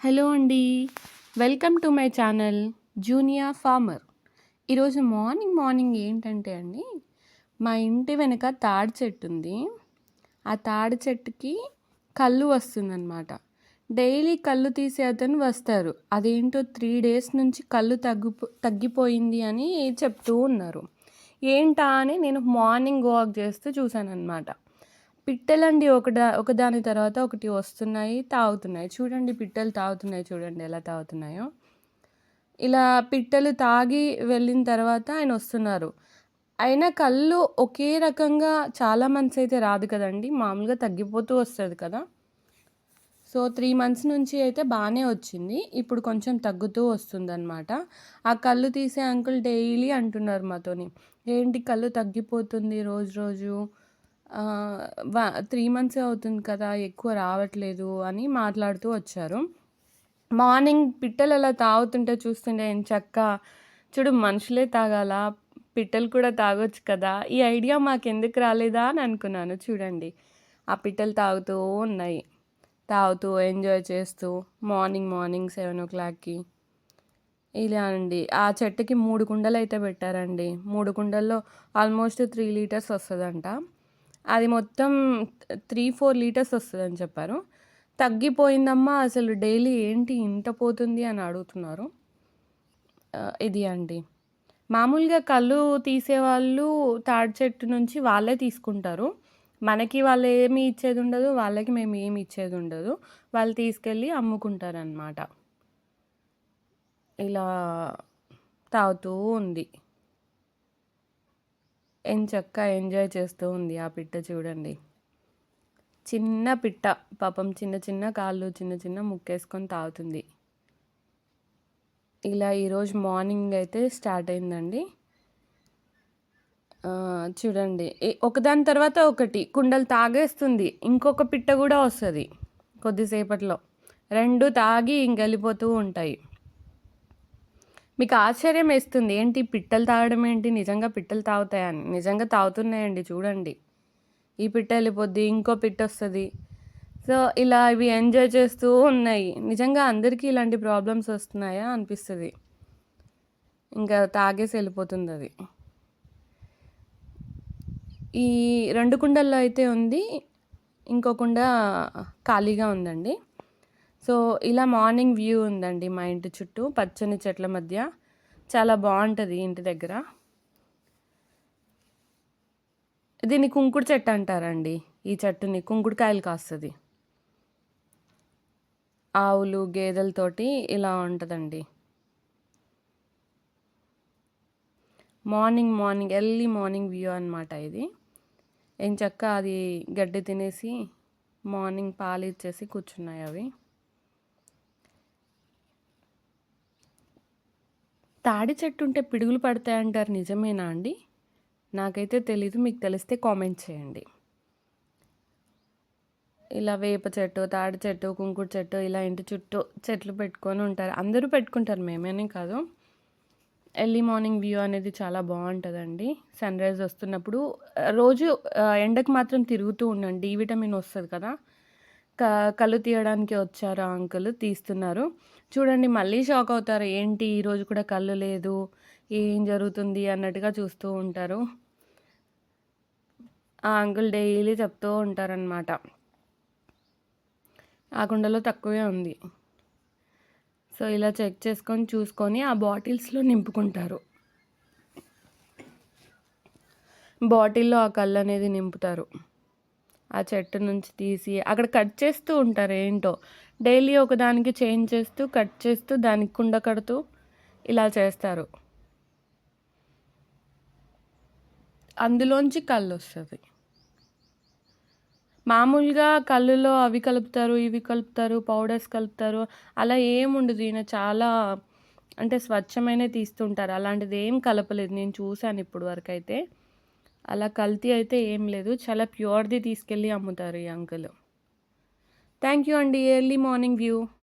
Hello అండి. Welcome to my channel junior farmer. ఈరోజు morning morning ఏంటంటే అండి మా ఇంటి వెనక తాడి చెట్టు ఉంది. ఆ తాడి చెట్టుకి కళ్ళు వస్తుందన్నమాట. డైలీ కళ్ళు తీసే అతను వస్తారు. అదేంటో త్రీ డేస్ నుంచి కళ్ళు తగ్గు తగ్గిపోయింది అని చెప్తూ ఉన్నారు. ఏంటా అని నేను మార్నింగ్ వాక్ చేస్తూ చూశాను అనమాట పిట్టలండి ఒకదా ఒకదాని తర్వాత ఒకటి వస్తున్నాయి తాగుతున్నాయి. చూడండి పిట్టలు తాగుతున్నాయి చూడండి ఎలా తాగుతున్నాయో. ఇలా పిట్టలు తాగి వెళ్ళిన తర్వాత ఆయన వస్తున్నారు. అయినా కళ్ళు ఒకే రకంగా చాలా మంత్స్ అయితే రాదు కదండి మామూలుగా తగ్గిపోతూ వస్తుంది కదా. సో త్రీ మంత్స్ నుంచి అయితే బాగానే వచ్చింది ఇప్పుడు కొంచెం తగ్గుతూ వస్తుందన్నమాట. ఆ కళ్ళు తీసే అంకుల్ డైలీ అంటున్నారు మాతోని ఏంటి కళ్ళు తగ్గిపోతుంది రోజు రోజు? త్రీ మంత్సే అవుతుంది కదా ఎక్కువ రావట్లేదు అని మాట్లాడుతూ వచ్చారు. మార్నింగ్ పిట్టలు అలా తాగుతుంటే చూస్తుంటే చక్క చూడు మనుషులే తాగాల పిట్టలు కూడా తాగొచ్చు కదా ఈ ఐడియా మాకెందుకు రాలేదా అని అనుకున్నాను. చూడండి ఆ పిట్టలు తాగుతూ ఉన్నాయి. తాగుతూ ఎంజాయ్ చేస్తూ మార్నింగ్ మార్నింగ్ సెవెన్ ఓ క్లాక్కి. ఇలా అండి ఆ చెట్టుకి మూడు కుండలు అయితే పెట్టారండి. మూడు కుండల్లో ఆల్మోస్ట్ త్రీ లీటర్స్ వస్తుందంట. అది మొత్తం త్రీ ఫోర్ లీటర్స్ వస్తుందని చెప్పారు. తగ్గిపోయిందమ్మా అసలు డైలీ ఏంటి ఇంత పోతుంది అని అడుగుతున్నారు. ఇది అండి. మామూలుగా కళ్ళు తీసేవాళ్ళు తాడి చెట్టు నుంచి వాళ్ళే తీసుకుంటారు. మనకి వాళ్ళు ఏమి ఇచ్చేది ఉండదు వాళ్ళకి మేము ఏమి ఇచ్చేది ఉండదు. వాళ్ళు తీసుకెళ్ళి అమ్ముకుంటారనమాట ఇలా తాగుతూ ఉంది. ఎంచక్క ఎంజాయ్ చేస్తూ ఉంది ఆ పిట్ట చూడండి. చిన్న పిట్ట పాపం చిన్న చిన్న కాళ్ళు చిన్న చిన్న ముక్కేసుకొని తాగుతుంది. ఇలా ఈరోజు మార్నింగ్ అయితే స్టార్ట్ అయిందండి. చూడండి. ఒకదాని తర్వాత ఒకటి కుండలు తాగేస్తుంది. ఇంకొక పిట్ట కూడా వస్తుంది కొద్దిసేపట్లో. రెండు తాగి ఇంకెళ్ళిపోతూ ఉంటాయి. మీకు ఆశ్చర్యం వేస్తుంది. ఏంటి? పిట్టలు తాగడం ఏంటి? నిజంగా పిట్టలు తాగుతాయని. నిజంగా తాగుతున్నాయండి. చూడండి. ఈ పిట్ట వెళ్ళిపోద్ది ఇంకో పిట్ట వస్తుంది. సో ఇలా ఇవి ఎంజాయ్ చేస్తూ ఉన్నాయి. నిజంగా అందరికీ ఇలాంటి ప్రాబ్లమ్స్ వస్తున్నాయా అనిపిస్తుంది. ఇంకా తాగేసి వెళ్ళిపోతుంది అది. ఈ రెండు కుండల్లో అయితే ఉంది. ఇంకో కుండ ఖాళీగా ఉందండి. సో ఇలా మార్నింగ్ వ్యూ ఉందండి మా ఇంటి చుట్టూ పచ్చని చెట్ల మధ్య. చాలా బాగుంటుంది ఇంటి దగ్గర. దీన్ని కుంకుడు చెట్టు అంటారండి. ఈ చెట్టుని కుంకుడుకాయలు కాస్తుంది. ఆవులు గేదెలతోటి ఇలా ఉంటుందండి. Morning morning early morning view అనమాట ఇది. ఏం చక్క అది గడ్డి తినేసి మార్నింగ్ పాలు ఇచ్చేసి కూర్చున్నాయి అవి. తాడి చెట్టు ఉంటే పిడుగులు పడతాయంటారు నిజమేనా అండి? నాకైతే తెలీదు మీకు తెలిస్తే కామెంట్ చేయండి. ఇలా వేప చెట్టు తాడి చెట్టు కుంకుడు చెట్టు ఇలా ఇంటి చుట్టూ చెట్లు పెట్టుకొని ఉంటారు. అందరూ పెట్టుకుంటారు మేమేనే కాదు. ఎర్లీ మార్నింగ్ వ్యూ అనేది చాలా బాగుంటుందండి. సన్ రైజ్ వస్తున్నప్పుడు రోజు ఎండకు మాత్రం తిరుగుతూ ఉండండి. డి విటమిన్ వస్తుంది కదా. కళ్ళు తీయడానికి వచ్చారు ఆ అంకుల్ తీస్తున్నారు. చూడండి మళ్ళీ షాక్ అవుతారు. ఏంటి ఈరోజు కూడా కళ్ళు లేదు ఏం జరుగుతుంది అన్నట్టుగా చూస్తూ ఉంటారు. ఆ అంకుల్ డైలీ చెప్తూ ఉంటారనమాట ఆ కుండలో తక్కువే ఉంది. సో ఇలా చెక్ చేసుకొని చూసుకొని ఆ బాటిల్స్లో నింపుకుంటారు. బాటిల్లో ఆ కళ్ళు అనేది నింపుతారు. ఆ చెట్టు నుంచి తీసి అక్కడ కట్ చేస్తూ ఉంటారు ఏంటో. డైలీ ఒకదానికి చేంజ్ చేస్తూ కట్ చేస్తూ దానికి కుండ కడుతూ ఇలా చేస్తారు. అందులోంచి కళ్ళు వస్తుంది. మామూలుగా కళ్ళులో అవి కలుపుతారు ఇవి కలుపుతారు పౌడర్స్ కలుపుతారు. అలా ఏముండదు ఈయన చాలా అంటే స్వచ్ఛమైన తీస్తుంటారు. అలాంటిది ఏం కలపలేదు. నేను చూశాను ఇప్పుడు వరకు అయితే. అలా కల్తీ అయితే ఏం లేదు. చాలా ప్యూర్ది తీసుకెళ్ళి అమ్ముతారు ఈ అంకుల్. థ్యాంక్ యూ అండి. Early morning view.